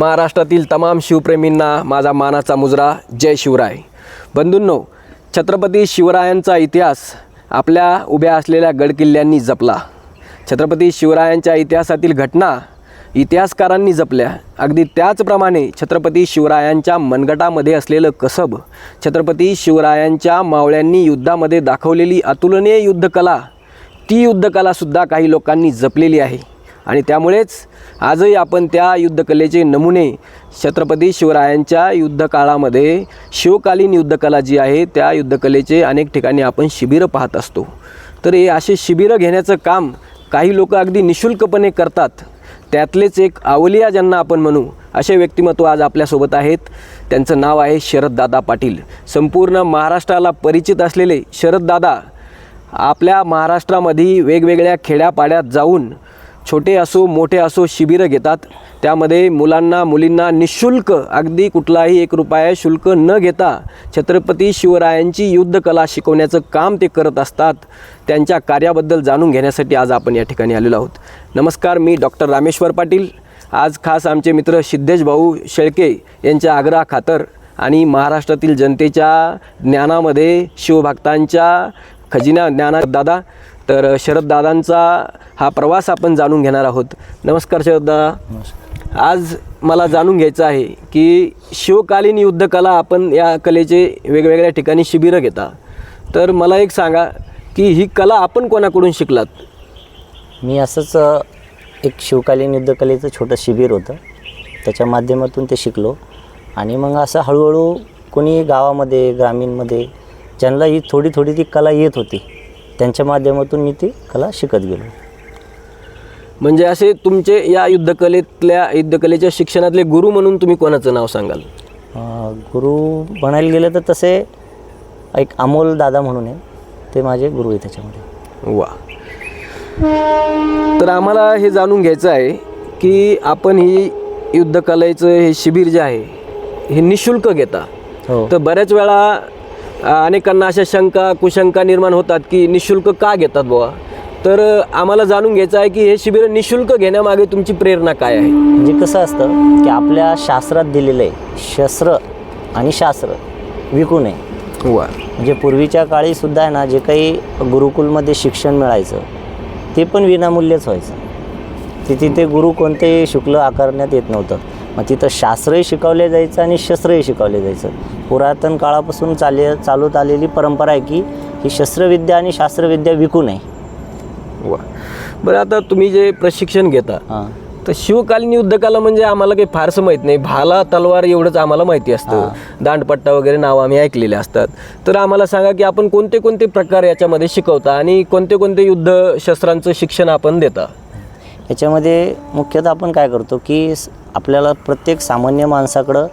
महाराष्ट्रातील तमाम शिवप्रेमींना माझा मानाचा मुजरा जय शिवराय. बंधूंनो छत्रपती शिवरायांचा इतिहास आपल्या उभ्या असलेल्या गडकिल्ल्यांनी जपला. छत्रपती शिवरायांच्या इतिहासातील घटना इतिहासकारांनी जपल्या. अगदी त्याचप्रमाणे छत्रपती शिवरायांच्या मनगटामध्ये असलेलं कसब छत्रपती शिवरायांच्या मावळ्यांनी युद्धामध्ये दाखवलेली अतुलनीय युद्धकला ती युद्धकलासुद्धा काही लोकांनी जपलेली आहे. आणि त्यामुळेच आजही आपण त्या युद्धकलेचे नमुने छत्रपती शिवरायांच्या युद्धकाळामध्ये शिवकालीन युद्धकला जी आहे त्या युद्धकलेचे अनेक ठिकाणी आपण शिबिरं पाहत असतो. तर हे असे शिबिरं घेण्याचं काम काही लोक अगदी निशुल्कपणे करतात. त्यातलेच एक आवलिया ज्यांना आपण म्हणू असे व्यक्तिमत्व आज आपल्यासोबत आहेत. त्यांचं नाव आहे शरददादा पाटील. संपूर्ण महाराष्ट्राला परिचित असलेले शरददादा आपल्या महाराष्ट्रामध्ये वेगवेगळ्या खेड्यापाड्यात जाऊन छोटे असो मोठे असो शिबिरं घेतात. त्यामध्ये मुलांना मुलींना निशुल्क अगदी कुठलाही एक रुपया शुल्क न घेता छत्रपती शिवरायांची युद्धकला शिकवण्याचं काम ते करत असतात. त्यांच्या कार्याबद्दल जाणून घेण्यासाठी आज आपण या ठिकाणी आलेलो आहोत. नमस्कार मी डॉक्टर रामेश्वर पाटील. आज खास आमचे मित्र सिद्धेश भाऊ शेळके यांच्या आग्रहा खातर आणि महाराष्ट्रातील जनतेच्या ज्ञानामध्ये शिवभक्तांच्या खजिना ज्ञाना दादा तर शरददादांचा हा प्रवास आपण जाणून घेणार आहोत. नमस्कार शरददादा आज मला जाणून घ्यायचं आहे की शिवकालीन युद्धकला आपण या कलेचे वेगवेगळ्या ठिकाणी शिबिरं घेता. तर मला एक सांगा की ही कला आपण कोणाकडून शिकलात? मी असंच एक शिवकालीन युद्धकलेचं छोटं शिबिर होतं. त्याच्या माध्यमातून ते शिकलो. आणि मग असं हळूहळू कोणी गावामध्ये ग्रामीणमध्ये ज्यांना ही थोडी थोडी ती कला येत होती त्यांच्या माध्यमातून मी ती कला शिकत गेलो. म्हणजे असे तुमचे या युद्धकलेतल्या युद्धकलेच्या शिक्षणातले गुरु म्हणून तुम्ही कोणाचं नाव सांगाल? गुरु म्हणायला गेलं तर तसे एक अमोल दादा म्हणून आहे. ते माझे गुरु आहे त्याच्यामध्ये. वा तर आम्हाला हे जाणून घ्यायचं आहे की आपण ही युद्धकलेचं हे शिबिर जे आहे हे निशुल्क घेता. हो. तर बऱ्याच वेळा अनेकांना अशा शंका कुशंका निर्माण होतात की निशुल्क का घेतात बुवा? तर आम्हाला जाणून घ्यायचं आहे की हे शिबिर निशुल्क घेण्यामागे तुमची प्रेरणा काय आहे? म्हणजे कसं असतं की आपल्या शास्त्रात दिलेलं आहे शस्त्र आणि शास्त्र विकू नये. वा. म्हणजे पूर्वीच्या काळी सुद्धा आहे ना जे काही गुरुकुलमध्ये शिक्षण मिळायचं ते पण विनामूल्यच व्हायचं. ते तिथे गुरु कोणतेही शुल्क आकारण्यात येत नव्हतं. मग तिथं शास्त्रही शिकवले जायचं आणि शस्त्रही शिकवले जायचं. पुरातन काळापासून चाले चालत आलेली परंपरा आहे की ही शस्त्रविद्या आणि शास्त्रविद्या विकू नये. वा. बरं आता तुम्ही जे प्रशिक्षण घेता हां. तर शिवकालीन युद्धकला म्हणजे आम्हाला काही फारसं माहीत नाही. भाला तलवार एवढंच आम्हाला माहिती असतं. दांडपट्टा वगैरे नावं आम्ही ऐकलेले असतात. तर आम्हाला सांगा की आपण कोणते कोणते प्रकार याच्यामध्ये शिकवता आणि कोणते कोणते युद्ध शस्त्रांचं शिक्षण आपण देता? याच्यामध्ये मुख्यतः आपण काय करतो की आपल्याला प्रत्येक सामान्य माणसाकडं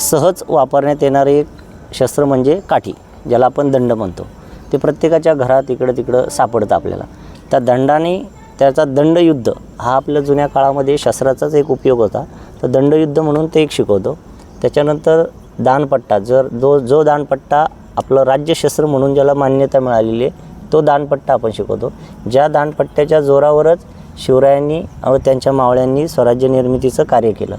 सहज वापरण्यात येणारे एक शस्त्र म्हणजे काठी ज्याला आपण दंड म्हणतो. ते प्रत्येकाच्या घरात इकडं तिकडं सापडतं आपल्याला. त्या दंडाने त्याचा दंडयुद्ध हा आपल्या जुन्या काळामध्ये शस्त्राचाच एक उपयोग होता. तर दंडयुद्ध म्हणून ते एक शिकवतो. त्याच्यानंतर दानपट्टा जर जो जो दानपट्टा आपलं राज्यशस्त्र म्हणून ज्याला मान्यता मिळालेली आहे तो दानपट्टा आपण शिकवतो. ज्या दानपट्ट्याच्या जोरावरच शिवरायांनी व त्यांच्या मावळ्यांनी स्वराज्य निर्मितीचं कार्य केलं.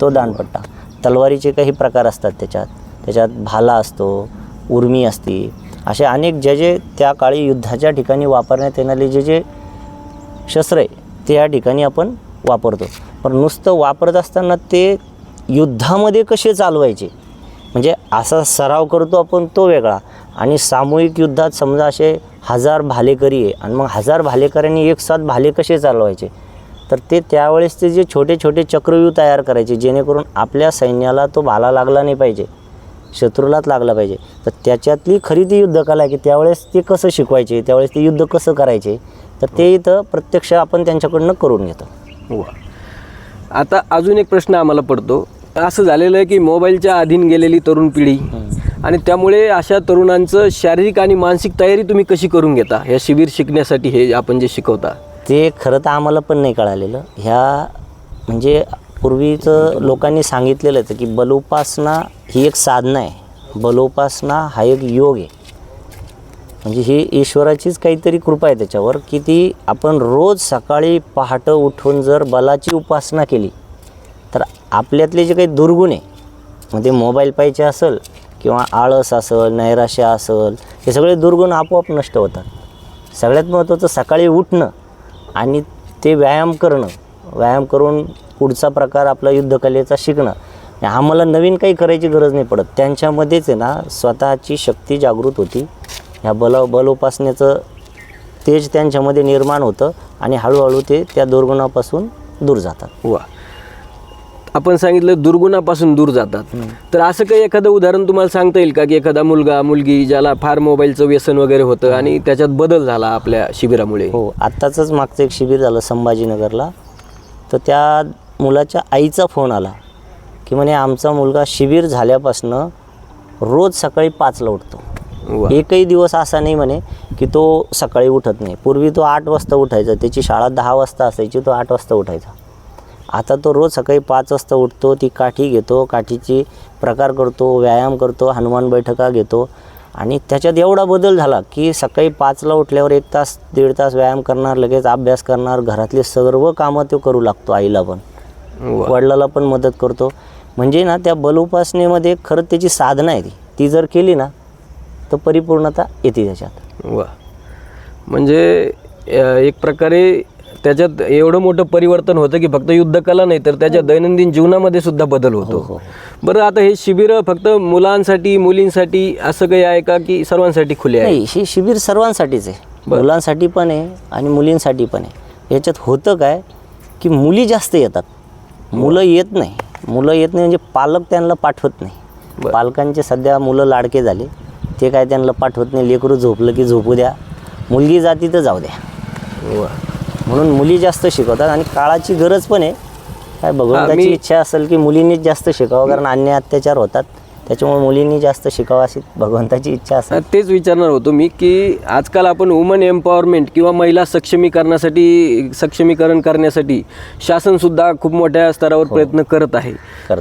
तो दानपट्टा. तलवारीचे काही प्रकार असतात त्याच्यात. त्याच्यात भाला असतो उर्मी असते. असे अनेक जे जे त्या काळी युद्धाच्या ठिकाणी वापरण्यात येणारे जे जे शस्त्र आहे ते या ठिकाणी आपण वापरतो. पण नुसतं वापरत असताना ते युद्धामध्ये कसे चालवायचे? म्हणजे असा सराव करतो आपण तो वेगळा. आणि सामूहिक युद्धात समजा असे हजार भालेकरी आहे. आणि मग हजार भालेकऱ्यांनी एक साथ भाले कसे चालवायचे? तर ते त्यावेळेस ते जे छोटे छोटे चक्रव्यूह तयार करायचे जेणेकरून आपल्या सैन्याला तो भाला लागला नाही पाहिजे शत्रूलाच लागला पाहिजे. तर त्याच्यातली खरी ती युद्धकला आहे की त्यावेळेस ते कसं शिकवायचे त्यावेळेस ते युद्ध कसं करायचे तर ते इथं प्रत्यक्ष आपण त्यांच्याकडनं करून घेतो. आता अजून एक प्रश्न आम्हाला पडतो. असं झालेलं आहे की मोबाईलच्या अधीन गेलेली तरुण पिढी आणि त्यामुळे अशा तरुणांचं शारीरिक आणि मानसिक तयारी तुम्ही कशी करून घेता? या शिबिर शिकण्यासाठी हे आपण जे शिकवता. ते खरं तर आम्हाला पण नाही कळालेलं. ह्या म्हणजे पूर्वीचं लोकांनी सांगितलेलं होतं की बलोपासना ही एक साधना आहे. बलोपासना हा एक योग आहे. म्हणजे ही ईश्वराचीच काहीतरी कृपा आहे त्याच्यावर की ती आपण रोज सकाळी पहाटं उठून जर बलाची उपासना केली तर आपल्यातले जे काही दुर्गुण आहे मग ते मोबाईल पाहिजे असेल किंवा आळस असेल नैराश्य असेल हे सगळे दुर्गुण आपोआप नष्ट होतात. सगळ्यात महत्त्वाचं सकाळी उठणं आणि ते व्यायाम करणं. व्यायाम करून पुढचा प्रकार आपला युद्धकलेचा शिकणं. आणि आम्हाला नवीन काही करायची गरज नाही पडत. त्यांच्यामध्येच आहे ना स्वतःची शक्ती जागृत होती. ह्या बल बलोपासनेचं तेज त्यांच्यामध्ये निर्माण होतं आणि हळूहळू ते त्या दुर्गुणापासून दूर जातात. वा. आपण सांगितलं दुर्गुणापासून दूर जातात. तर असं काही एखादं उदाहरण तुम्हाला सांगता येईल का की एखादा मुलगा मुलगी ज्याला फार मोबाईलचं व्यसन वगैरे होतं आणि त्याच्यात बदल झाला आपल्या शिबिरामुळे? हो आत्ताचंच मागचं एक शिबिर झालं संभाजीनगरला. तर त्या मुलाच्या आईचा फोन आला की म्हणे आमचा मुलगा शिबिर झाल्यापासनं रोज सकाळी पाचला उठतो. एकही दिवस असा नाही म्हणे की तो सकाळी उठत नाही. पूर्वी तो आठ वाजता उठायचा त्याची शाळा दहा वाजता असायची तो आठ वाजता उठायचा. आता तो रोज सकाळी पाच वाजता उठतो ती काठी घेतो काठीची प्रकार करतो व्यायाम करतो हनुमान बैठका घेतो. आणि त्याच्यात एवढा बदल झाला की सकाळी पाचला उठल्यावर एक तास दीड तास व्यायाम करणार लगेच अभ्यास करणार घरातले सर्व कामं तो करू लागतो आईला पण. वडिलाला पण मदत करतो. म्हणजे ना त्या बल उपासनेमध्ये खरंच त्याची साधना आहे ती. ती जर केली ना तर परिपूर्णता येते त्याच्यात. वा. म्हणजे एक प्रकारे त्याच्यात एवढं मोठं परिवर्तन होतं की फक्त युद्धकला नाही तर त्याच्या दैनंदिन जीवनामध्ये सुद्धा बदल होतो. बरं आता हे शिबिर फक्त मुलांसाठी मुलींसाठी असं काही आहे का की सर्वांसाठी खुले आहे नाही हे शिबिर सर्वांसाठीच आहे. मुलांसाठी पण आहे आणि मुलींसाठी पण आहे. याच्यात होतं काय की मुली जास्त येतात. मुलं येत नाही. मुलं येत नाही म्हणजे पालक त्यांना पाठवत नाही. पालकांचे सध्या मुलं लाडके झाले. ते काय त्यांना पाठवत नाही. लेकरू झोपलं की झोपू द्या. मुलगी जाती तर जाऊ द्या. म्हणून मुली जास्त शिकवतात आणि काळाची गरज पण आहे. काय भगवंताची मी- इच्छा असेल की मुलींनीच जास्त शिकावं कारण अन्याय अत्याचार होतात. त्याच्यामुळे मुलींनी जास्त शिकावं अशी भगवंताची इच्छा असेल. हा, तेच विचारणार होतो मी की आजकाल आपण वुमन एम्पॉवरमेंट किंवा महिला सक्षमीकरणासाठी सक्षमीकरण करण्यासाठी शासनसुद्धा खूप मोठ्या स्तरावर प्रयत्न करत आहे.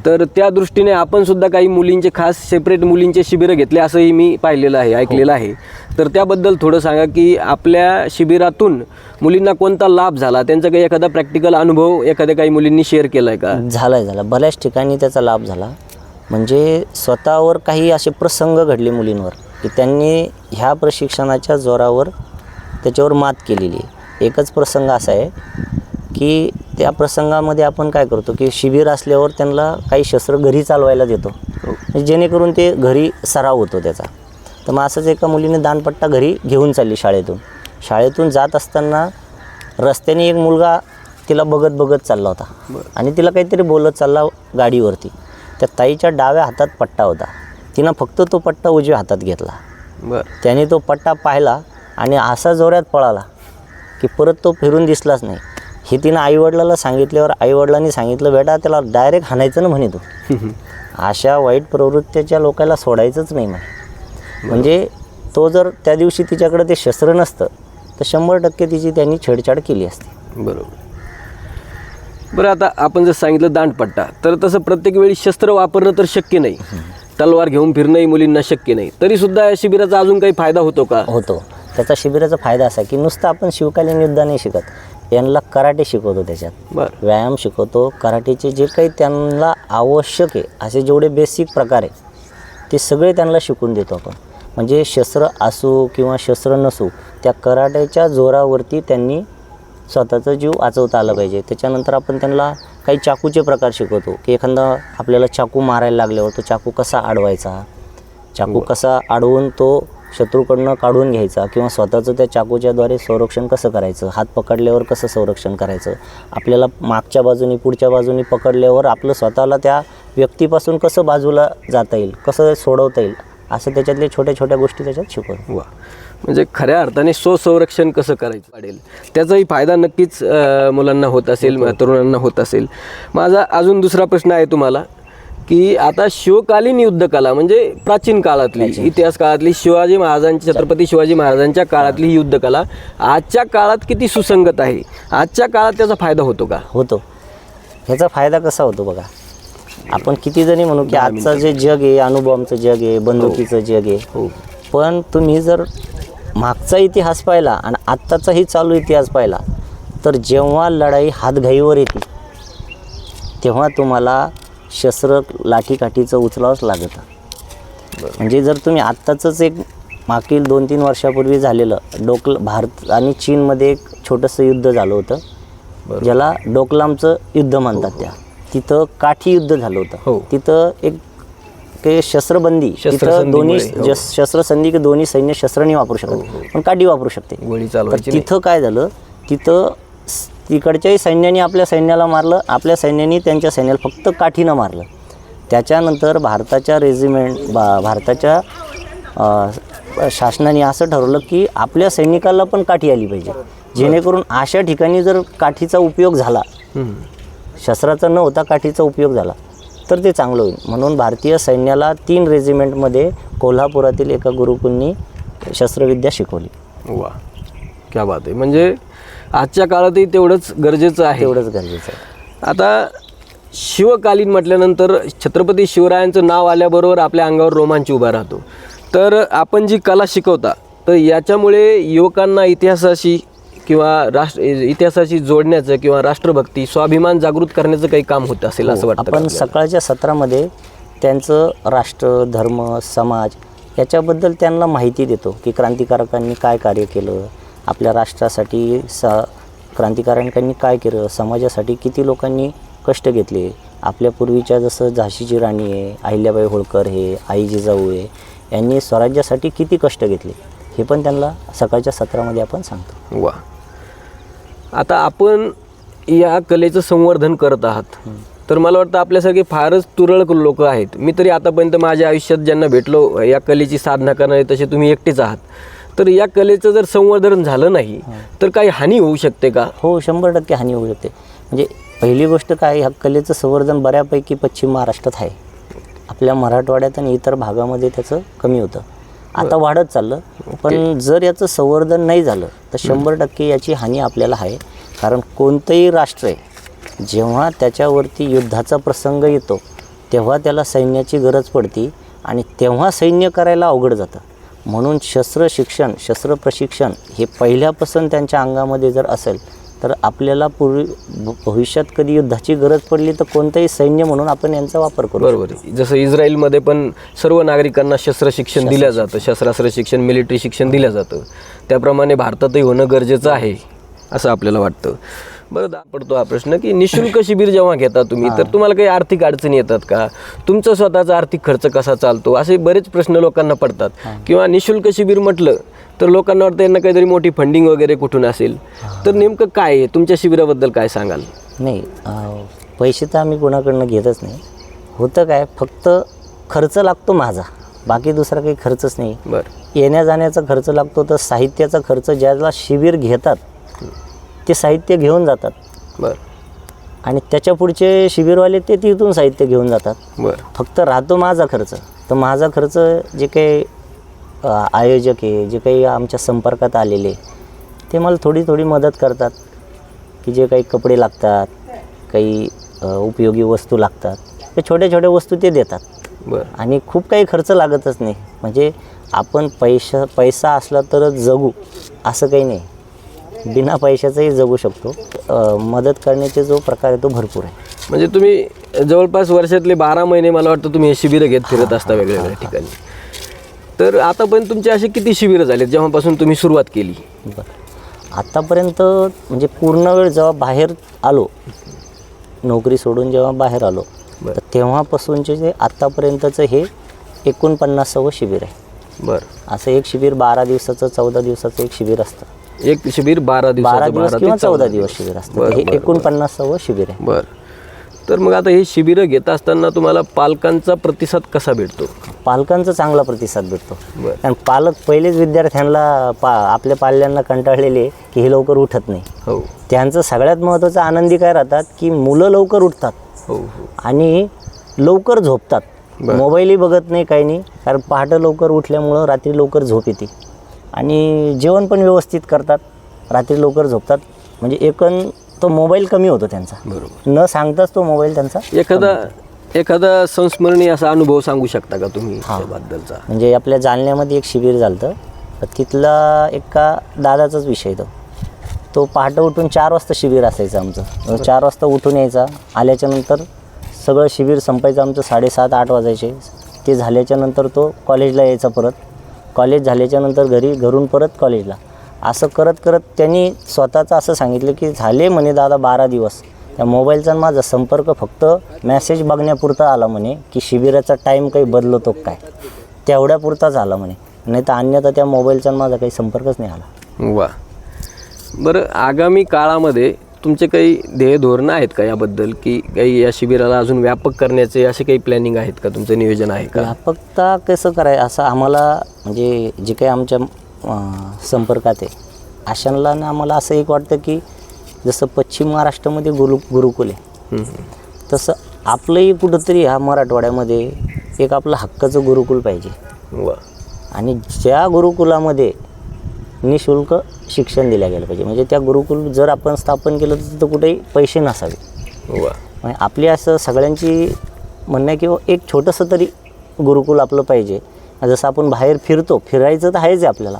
तर त्या दृष्टीने आपण सुद्धा काही मुलींचे खास सेपरेट मुलींचे शिबिरं घेतले असंही मी पाहिलेलं आहे ऐकलेलं आहे. तर त्याबद्दल थोडं सांगा की आपल्या शिबिरातून मुलींना कोणता लाभ झाला? त्यांचा काही एखादा प्रॅक्टिकल अनुभव एखाद्या काही मुलींनी शेअर केला आहे का? झालाय झाला बऱ्याच ठिकाणी त्याचा लाभ झाला. म्हणजे स्वतःवर काही असे प्रसंग घडले मुलींवर की त्यांनी ह्या प्रशिक्षणाच्या जोरावर त्याच्यावर मात केलेली. आहे एकच प्रसंग असा आहे की त्या प्रसंगामध्ये आपण काय करतो की शिबिर असल्यावर त्यांना काही शस्त्र घरी चालवायला देतो. म्हणजे जेणेकरून ते घरी सराव होतो त्याचा. तर मग असंच एका मुलीने दानपट्टा घरी घेऊन चालली शाळेतून. शाळेतून जात असताना रस्त्याने एक मुलगा तिला बघत बघत चालला होता. आणि तिला काहीतरी बोलत चालला गाडीवरती. त्या ताईच्या डाव्या हातात पट्टा होता. तिनं फक्त तो पट्टा उजव्या हातात घेतला. बरं. त्याने तो पट्टा पाहिला आणि असा जोरात पळाला की परत तो फिरून दिसलाच नाही. हे तिनं आईवडिलाला सांगितल्यावर आईवडिलांनी सांगितलं बेटा त्याला डायरेक्ट हाणायचं ना म्हणे तू. अशा वाईट प्रवृत्तीच्या लोकांना सोडायचंच नाही म्हणे. म्हणजे तो जर त्या दिवशी तिच्याकडे ते शस्त्र नसतं तर शंभर टक्के तिची त्यांनी छेडछाड केली असती. बरोबर. बरं आता आपण जर सांगितलं दांडपट्टा तर तसं प्रत्येक वेळी शस्त्र वापरणं तर शक्य नाही. तलवार घेऊन फिरणंही मुलींना शक्य नाही. तरी सुद्धा या शिबिराचा अजून काही फायदा होतो का? होतो. त्याचा शिबिराचा फायदा असा की नुसतं आपण शिवकालीन युद्ध नाही शिकत. यांना कराटे शिकवतो त्याच्यात. बरं. व्यायाम शिकवतो. कराटेचे जे काही त्यांना आवश्यक आहे असे जेवढे बेसिक प्रकार आहे ते सगळे त्यांना शिकून देतो आपण. म्हणजे शस्त्र असो किंवा शस्त्र नसो त्या कराटेच्या जोरावरती त्यांनी स्वतःचा जीव वाचवता आला पाहिजे. त्याच्यानंतर आपण त्यांना काही चाकूचे प्रकार शिकवतो की एखादा आपल्याला चाकू मारायला लागल्यावर तो चाकू कसा अडवायचा चाकू कसा अडवून तो शत्रूकडनं काढून घ्यायचा किंवा स्वतःचं त्या चाकूच्याद्वारे संरक्षण कसं करायचं? हात पकडल्यावर कसं संरक्षण करायचं? आपल्याला मागच्या बाजूनी पुढच्या बाजूनी पकडल्यावर आपलं स्वतःला त्या व्यक्तीपासून कसं बाजूला जाता येईल? कसं सोडवता येईल? असं त्याच्यातले छोट्या छोट्या गोष्टी त्याच्यात शिकवतो. वा. म्हणजे खऱ्या अर्थाने स्वसंरक्षण कसं करायचं? पाडेल त्याचाही फायदा नक्कीच मुलांना होत असेल तरुणांना होत असेल. माझा अजून दुसरा प्रश्न आहे तुम्हाला की आता शिवकालीन युद्धकला म्हणजे प्राचीन काळातली इतिहास काळातली शिवाजी महाराजांची छत्रपती शिवाजी महाराजांच्या काळातली ही युद्धकला आजच्या काळात किती सुसंगत आहे? आजच्या काळात त्याचा फायदा होतो का? होतो. ह्याचा फायदा कसा होतो बघा? आपण किती जणी म्हणू की आजचं जे जग आहे अनुभवांचं जग आहे बंदुकीचं जग आहे. हो. पण तुम्ही जर मागचा इतिहास पाहिला आणि आत्ताचाही चालू इतिहास पाहिला तर जेव्हा लढाई हातघाईवर येते तेव्हा तुम्हाला शस्त्र लाठीकाठीचं उचलावंच लागतं. म्हणजे जर तुम्ही आत्ताचंच एक मागील दोन तीन वर्षापूर्वी झालेलं डोकल भारत आणि चीनमध्ये एक छोटंसं युद्ध झालं होतं ज्याला डोकलामचं युद्ध म्हणतात त्या. तिथं काठी युद्ध झालं हो. होतं तिथं एक ते शस्त्रबंदी. तिथं शस्त्रसंधीमुळे, दोन्ही हो. शस्त्रसंधी की दोन्ही सैन्य शस्त्र नाही वापरू शकत. पण काठी वापरू शकते. गोळी तर चालवायची नाही. तिथं काय झालं? तिथं स- तिकडच्याही सैन्याने आपल्या सैन्याला मारलं आपल्या सैन्याने त्यांच्या सैन्याला फक्त काठीनं मारलं. त्याच्यानंतर भारताच्या रेजिमेंट बा भारताच्या अ, शासनाने असं ठरवलं की आपल्या सैनिकाला पण काठी आली पाहिजे. जेणेकरून अशा ठिकाणी जर काठीचा उपयोग झाला हम्म. शस्त्राचा न होता काठीचा उपयोग झाला तर ते चांगलं होईल. म्हणून भारतीय सैन्याला तीन रेजिमेंटमध्ये कोल्हापुरातील एका गुरुकुंनी शस्त्रविद्या शिकवली. वा क्या बात आहे. म्हणजे आजच्या काळातही तेवढंच गरजेचं आहे. तेवढंच गरजेचं आहे. आता शिवकालीन म्हटल्यानंतर छत्रपती शिवरायांचं नाव आल्याबरोबर आपल्या अंगावर रोमांच उभा राहतो. तर आपण जी कला शिकवता तर याच्यामुळे युवकांना इतिहासाशी किंवा राष्ट्र इतिहासाशी जोडण्याचं किंवा राष्ट्रभक्ती स्वाभिमान जागृत करण्याचं काही काम होत असेल असं वाटतं का आपण? सकाळच्या सत्रामध्ये त्यांचं राष्ट्र धर्म समाज याच्याबद्दल त्यांना माहिती देतो की क्रांतिकारकांनी काय कार्य केलं आपल्या राष्ट्रासाठी स क्रांतिकारकांनी काय केलं समाजासाठी किती लोकांनी कष्ट घेतले. आपल्या पूर्वीच्या जसं झाशीची राणी आहे अहिल्याबाई होळकर हे आई जिजाऊ आहे यांनी स्वराज्यासाठी किती कष्ट घेतले हे पण त्यांना सकाळच्या सत्रामध्ये आपण सांगतो. वा. आता आपण या कलेचं संवर्धन करत आहात. तर मला वाटतं आपल्यासारखे फारच तुरळक लोक आहेत. मी तरी आतापर्यंत माझ्या आयुष्यात ज्यांना भेटलो या कलेची साधना करणारे तसे तुम्ही एकटेच आहात. तर या कलेचं जर संवर्धन झालं नाही तर काही हानी होऊ शकते का? हो शंभर टक्के हानी होऊ शकते. म्हणजे पहिली गोष्ट काय ह्या कलेचं संवर्धन बऱ्यापैकी पश्चिम महाराष्ट्रात आहे. आपल्या मराठवाड्यात आणि इतर भागामध्ये त्याचं कमी होतं. आता वाढत चाललं. पण जर याचं संवर्धन नाही झालं तर शंभर टक्के याची हानी आपल्याला आहे. कारण कोणतंही राष्ट्र आहे जेव्हा त्याच्यावरती युद्धाचा प्रसंग येतो तेव्हा त्याला सैन्याची गरज पडते आणि तेव्हा सैन्य करायला अवघड जातं. म्हणून शस्त्र शिक्षण शस्त्र प्रशिक्षण हे पहिल्यापासून त्यांच्या अंगामध्ये जर असेल तर आपल्याला पूर्वी भविष्यात कधी युद्धाची गरज पडली तर कोणतंही सैन्य म्हणून आपण यांचा वापर करू बरोबर. जसं इस्रायलमध्ये पण सर्व नागरिकांना शस्त्र शिक्षण दिलं जातं शस्त्रास्त्र शिक्षण मिलिटरी शिक्षण दिलं जातं. त्याप्रमाणे भारतातही होणं गरजेचं आहे असं आपल्याला वाटतं. बरं पडतो हा प्रश्न की निशुल्क शिबिर जेव्हा घेता तुम्ही तर तुम्हाला काही आर्थिक अडचणी येतात का? तुमचा स्वतःचा आर्थिक खर्च कसा चालतो? असे बरेच प्रश्न लोकांना पडतात. किंवा निशुल्क शिबिर म्हटलं तर लोकांना वाटतं यांना काहीतरी मोठी फंडिंग वगैरे कुठून असेल. तर नेमकं काय आहे? तुमच्या शिबिराबद्दल काय सांगाल? नाही पैसे तर आम्ही कोणाकडनं घेतच नाही. होतं काय फक्त खर्च लागतो माझा. बाकी दुसरा काही खर्चच नाही. बरं. येण्या जाण्याचा खर्च लागतो तर साहित्याचा खर्च ज्याला शिबिर घेतात ते साहित्य घेऊन जातात. बरं. आणि त्याच्या पुढचे शिबिरवाले ते तिथून साहित्य घेऊन जातात. बरं. फक्त राहतो माझा खर्च. तर माझा खर्च जे काही आयोजक आहे जे काही आमच्या संपर्कात आलेले ते मला थोडी थोडी मदत करतात. की जे काही कपडे लागतात काही उपयोगी वस्तू लागतात ते छोट्या छोट्या वस्तू ते देतात. बरं. आणि खूप काही खर्च लागतच नाही. म्हणजे आपण पैसा पैसा असला तरच जगू असं काही नाही. बिना पैशाचंही जगू शकतो. मदत करण्याचे जो प्रकार आहे तो भरपूर आहे. म्हणजे तुम्ही जवळपास वर्षातले बारा महिने मला वाटतं तुम्ही हे शिबिरं घेत फिरत असता वेगळ्या वेगळ्या ठिकाणी. तर आतापर्यंत तुमचे असे किती शिबिरं झालेत जेव्हापासून तुम्ही सुरुवात केली? बरं आत्तापर्यंत म्हणजे पूर्ण वेळ जेव्हा बाहेर आलो नोकरी सोडून जेव्हा बाहेर आलो बरं. तर तेव्हापासूनचे जे आत्तापर्यंतचं हे एकोणपन्नासावं शिबिर आहे. बरं. असं एक शिबिर बारा दिवसाचं चौदा दिवसाचं एक शिबिर असतं. एक शिबिर बारा बारा दिवसाचं दिवस किंवा चौदा दिवस. दिवस. शिबिर असतं. बरं, हे बरं, एकोणपन्नासावं शिबिर आहे. बरं. तर मग आता हे शिबिरं घेत असताना तुम्हाला पालकांचा प्रतिसाद कसा भेटतो? पालकांचा चांगला प्रतिसाद भेटतो. बरं. कारण पालक पहिलेच विद्यार्थ्यांना पा आपल्या पाल्यांना कंटाळलेले की हे लवकर उठत नाही. हो. त्यांचं सगळ्यात महत्त्वाचं आनंदी काय राहतात की मुलं लवकर उठतात. हो हो. आणि लवकर झोपतात. मोबाईलही बघत नाही काही नाही कारण पहाटे लवकर उठल्यामुळं रात्री लवकर झोप येते. आणि जेवण पण व्यवस्थित करतात रात्री लवकर झोपतात. म्हणजे एकन तो मोबाईल कमी होतो त्यांचा. बरोबर. न सांगताच तो मोबाईल त्यांचा एखादा एखादा संस्मरणीय असा अनुभव सांगू शकता का तुम्ही त्याबद्दलचा म्हणजे आपल्या जालन्यामध्ये एक शिबिर झालं. तर तिथला एका दादाचाच विषय तो. तो पहाटे उठून चार वाजता शिबिर असायचं आमचं. चार वाजता उठून यायचा. आल्याच्यानंतर सगळं शिबिर संपायचं आमचं साडेसात आठ वाजायचे. ते झाल्याच्यानंतर तो कॉलेजला यायचा परत. कॉलेज झाल्याच्यानंतर घरी घरून परत कॉलेजला असं करत करत त्यांनी स्वतःचं असं सांगितलं की झाले म्हणे दादा बारा दिवस. त्या मोबाईलचा माझा संपर्क फक्त मेसेज बघण्यापुरता आला म्हणे की शिबिराचा टाईम काही बदलतो काय? तेवढ्यापुरताच आला म्हणे. नाही तर अन्यथा त्या मोबाईलचा माझा काही संपर्कच नाही आला. वा. बरं आगामी काळामध्ये तुमचे काही ध्येय धोरणं आहेत का याबद्दल? की काही या शिबिराला अजून व्यापक करण्याचे असे काही प्लॅनिंग आहेत का? तुमचं नियोजन आहे का? व्यापकता कसं कराय असं आम्हाला म्हणजे जे काही आमच्या संपर्कात आहे. अशांना ना आम्हाला असं एक वाटतं की जसं पश्चिम महाराष्ट्रामध्ये गुरु गुरुकुल आहे. तसं आपलंही कुठंतरी ह्या मराठवाड्यामध्ये एक आपलं हक्काचं गुरुकुल पाहिजे. वा. आणि ज्या गुरुकुलामध्ये निशुल्क शिक्षण दिलं गेलं पाहिजे म्हणजे त्या गुरुकुल जर आपण स्थापन केलं तर तिथं कुठेही पैसे नसावे. म्हणजे आपली असं सगळ्यांची म्हणणं आहे की एक छोटंसं तरी गुरुकुल आपलं पाहिजे. जसं आपण बाहेर फिरतो फिरायचं तर आहेच आहे आपल्याला.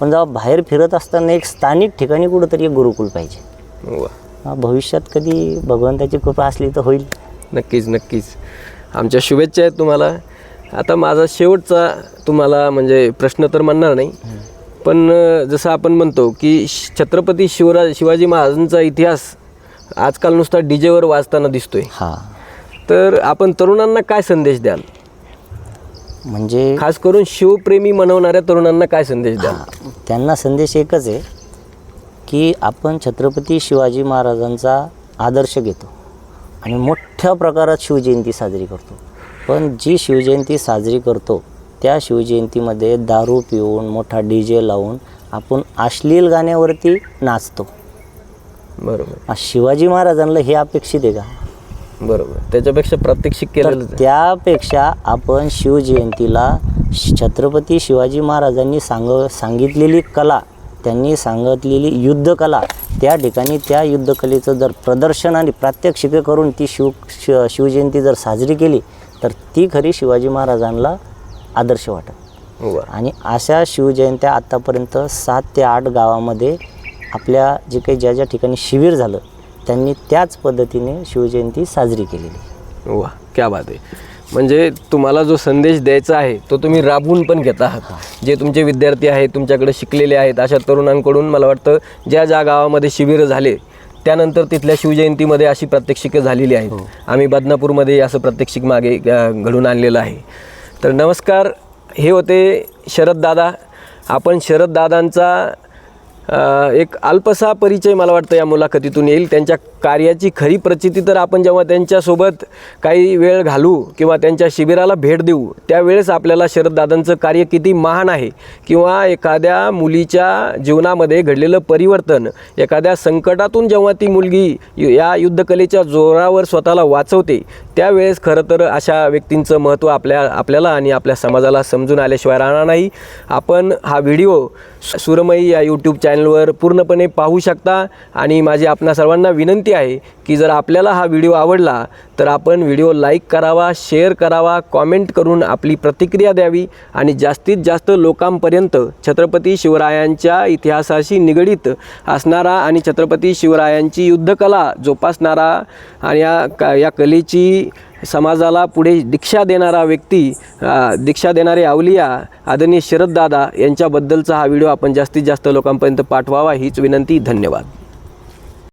पण जेव्हा बाहेर फिरत असताना एक स्थानिक ठिकाणी कुठंतरी एक गुरुकुल पाहिजे. हा, भविष्यात कधी भगवंताची कृपा असली तर होईल. नक्कीच नक्कीच. आमच्या शुभेच्छा आहेत तुम्हाला. आता माझा शेवटचा तुम्हाला म्हणजे प्रश्न तर म्हणणार नाही. पण जसं आपण म्हणतो की छत्रपती शिवराज शिवाजी महाराजांचा इतिहास आजकाल नुसता डी जेवर वाचताना दिसतोय. हां. तर आपण तरुणांना काय संदेश द्याल? म्हणजे खास करून शिवप्रेमी म्हणवणाऱ्या तरुणांना काय संदेश द्याल? हां, त्यांना संदेश एकच आहे की आपण छत्रपती शिवाजी महाराजांचा आदर्श घेतो आणि मोठ्या प्रकारात शिवजयंती साजरी करतो. पण जी शिवजयंती साजरी करतो त्या शिवजयंतीमध्ये दारू पिऊन मोठा डी जे लावून आपण अश्लील गाण्यावरती नाचतो. बरोबर. शिवाजी महाराजांना हे अपेक्षित आहे का? बरोबर. त्याच्यापेक्षा प्रात्यक्षिक तर केलेलं त्यापेक्षा आपण शिवजयंतीला श- छत्रपती शिवाजी महाराजांनी सांग सांगितलेली कला त्यांनी सांगितलेली युद्धकला त्या ठिकाणी त्या युद्धकलेचं जर प्रदर्शन आणि प्रात्यक्षिके करून ती शिव श शिवजयंती जर साजरी केली तर ती खरी शिवाजी महाराजांना आदर्श वाटत. वा आणि अशा शिवजयंत्या आत्तापर्यंत सात ते आठ गावामध्ये आपल्या जे काही ज्या ज्या ठिकाणी शिबिर झालं त्यांनी त्याच पद्धतीने शिवजयंती साजरी केलेली वा क्या बात आहे. म्हणजे तुम्हाला जो संदेश द्यायचा आहे तो तुम्ही राबवून पण घेत आहात. जे तुमचे विद्यार्थी आहेत तुमच्याकडे शिकलेले आहेत अशा तरुणांकडून मला वाटतं ज्या ज्या गावामध्ये शिबिरं झाले त्यानंतर तिथल्या शिवजयंतीमध्ये अशी प्रात्यक्षिकं झालेली आहेत. आम्ही बदनापूरमध्ये असं प्रात्यक्षिक मागे घडून आणलेलं आहे. तर नमस्कार हे होते शरद दादा. आपण शरद दादांचा एक अल्पसा परिचय मला वाटतं या मुलाखतीतून येईल. त्यांच्या कार्याची खरी प्रचिती तर आपण जेव्हा त्यांच्यासोबत काही वेळ घालू किंवा त्यांच्या शिबिराला भेट देऊ त्यावेळेस आपल्याला शरददादांचं कार्य किती महान आहे किंवा एखाद्या मुलीच्या जीवनामध्ये घडलेलं परिवर्तन एखाद्या संकटातून जेव्हा ती मुलगी यु- या युद्धकलेच्या जोरावर स्वतःला वाचवते त्यावेळेस खरं तर अशा व्यक्तींचं महत्त्व आपल्या आपल्याला आणि आपल्या समाजाला समजून आल्याशिवाय राहणार नाही. आपण हा व्हिडिओ सुरमई या यूट्यूब चॅनलवर पूर्णपणे पाहू शकता. आणि माझी आपणा सर्वांना विनंती आहे की जर आपल्याला हा व्हिडिओ आवडला तर आपण व्हिडिओ लाईक करावा शेअर करावा कॉमेंट करून आपली प्रतिक्रिया द्यावी. आणि जास्तीत जास्त लोकांपर्यंत छत्रपती शिवरायांच्या इतिहासाशी निगडीत असणारा आणि छत्रपती शिवरायांची युद्धकला जोपासणारा आणि या का या कलेची समाजाला पुढे दीक्षा देणारा व्यक्ती दीक्षा देणारे अवलिया आदरणीय शरददादा यांच्याबद्दलचा हा व्हिडिओ आपण जास्तीत जास्त लोकांपर्यंत पाठवावा हीच विनंती धन्यवाद.